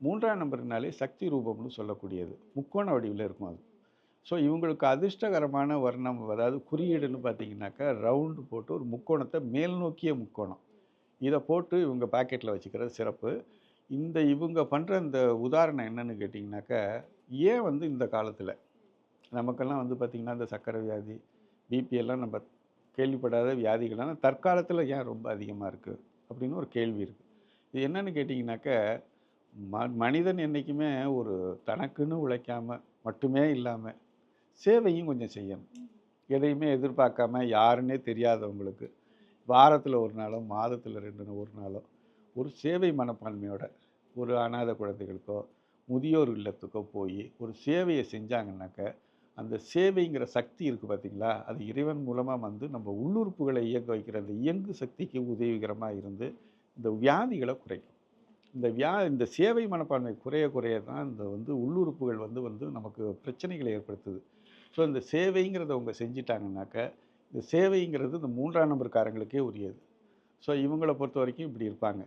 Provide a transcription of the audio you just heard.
மூன்றாம் நம்பர்னாலே சக்தி ரூபம்னு சொல்லக்கூடியது. முக்கோண வடிவில் இருக்கும் அது. ஸோ இவங்களுக்கு அதிர்ஷ்டகரமான வர்ணம் அதாவது குறியீடுன்னு பார்த்தீங்கன்னாக்கா ரவுண்டு போட்டு ஒரு முக்கோணத்தை மேல் நோக்கிய முக்கோணம். இதை போட்டு இவங்க பாக்கெட்டில் வச்சுக்கிறது சிறப்பு. இந்த இவங்க பண்ணுற இந்த உதாரணம் என்னென்னு கேட்டிங்கனாக்கா ஏன் வந்து இந்த காலத்தில்? நமக்கெல்லாம் வந்து பார்த்திங்கன்னா இந்த சக்கரை வியாதி பிபி எல்லாம் நம்ம கேள்விப்படாத வியாதிகள்லாம் தற்காலத்தில் ஏன் ரொம்ப அதிகமாக இருக்குது அப்படின்னு ஒரு கேள்வி இருக்குது இது என்னென்னு கேட்டிங்கனாக்கா ம மனிதன் என்றைக்குமே ஒரு தனக்குன்னு உழைக்காமல் மட்டுமே இல்லாமல் சேவையும் கொஞ்சம் செய்யணும். எதையுமே எதிர்பார்க்காம யாருன்னே தெரியாதவங்களுக்கு வாரத்தில் ஒரு நாளோ மாதத்தில் ரெண்டு ஒரு நாளோ ஒரு சேவை மனப்பான்மையோட ஒரு அனாதை குழந்தைகளுக்கோ முதியோர் இல்லத்துக்கோ போய் ஒரு சேவையை செஞ்சாங்கன்னாக்க அந்த சேவைங்கிற சக்தி இருக்குது பார்த்தீங்களா அது இறைவன் மூலமாக வந்து நம்ம உள்ளுறுப்புகளை இயங்க வைக்கிற அந்த இயங்கு சக்திக்கு உதவிகரமாக இருந்து இந்த வியாதிகளை குறைக்கும். இந்த வியா இந்த சேவை மனப்பான்மை குறைய குறைய தான் இந்த வந்து உள்ளுறுப்புகள் வந்து வந்து நமக்கு பிரச்சனைகளை ஏற்படுத்துது. ஸோ இந்த சேவைங்கிறத அவங்க செஞ்சிட்டாங்கனாக்க இந்த சேவைங்கிறது இந்த மூன்றாம் நம்பர்காரங்களுக்கே உரியது. ஸோ இவங்களை பொறுத்த வரைக்கும் இப்படி இருப்பாங்க.